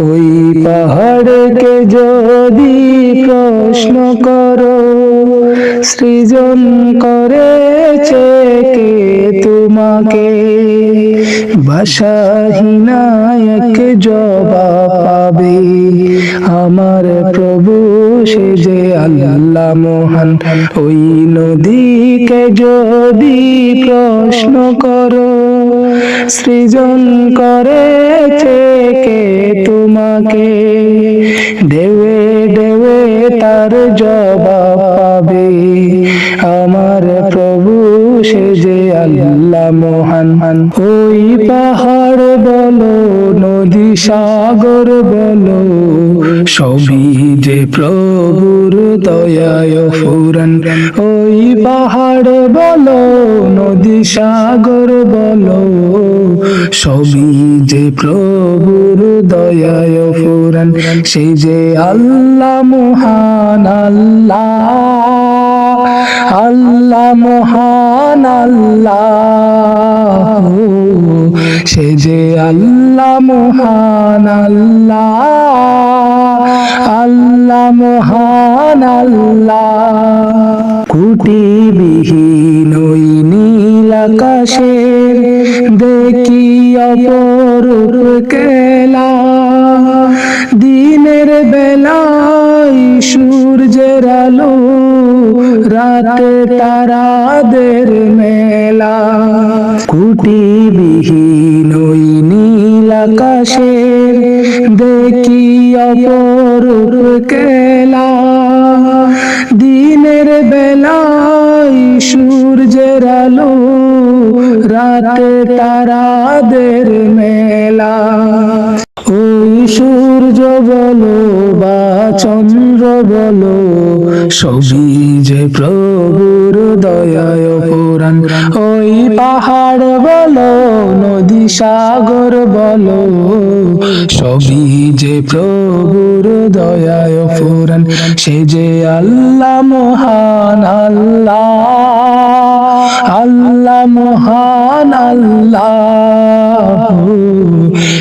ওই পাহাড়কে যদি প্রশ্ন করো সৃজন করেছে কে তোমাকে? বাসাহীনা এক জবাব যে আল্লাহ মহান, ওই নদীকে যদি প্রশ্ন করো, সৃজন করেছে কে তোমাকে? দেবে দেবে তার জবাব পাবে আমার প্রভু সে যে আল্লাহ মহান। ওই পাহাড় বলো, নদী সাগর বলো সবই যে প্রভুর দয়ায় ফুরান। ওই পাহাড় বলো, নদী সাগর বলো সবই যে প্রভুর দয়ায় ফুরান। সেই যে আল্লাহ মহান আল্লাহ। আল্লাহ মহান আল্লাহ। সে যে আল্লাহ মহান আল্লাহ। আল্লাহ মহান আল্লাহ। কুটিবিহীন ওই নীল আকাশের দেখি অপরূপ কেলা দিনের বেলায় সূর্যের আলো রাতে তারাদের মেলা। কুটিবিহীন ওই নীল আকাশের দেখি অপরূপ কেলা দিনের বেলায় সূর্যের আলো রাতে তারাদের মেলা। ওই সূর্য বলো বা চন্দ্র বলো, সবই যে প্রভুর দয়ায় পুরাণ ওই পাহাড় বলো, নদী সাগর বলো, সবই যে প্রভুর দয়ায় পুরাণ সে যে আল্লাহ মহান আল্লাহ আল্লাহ মহান আল্লাহ।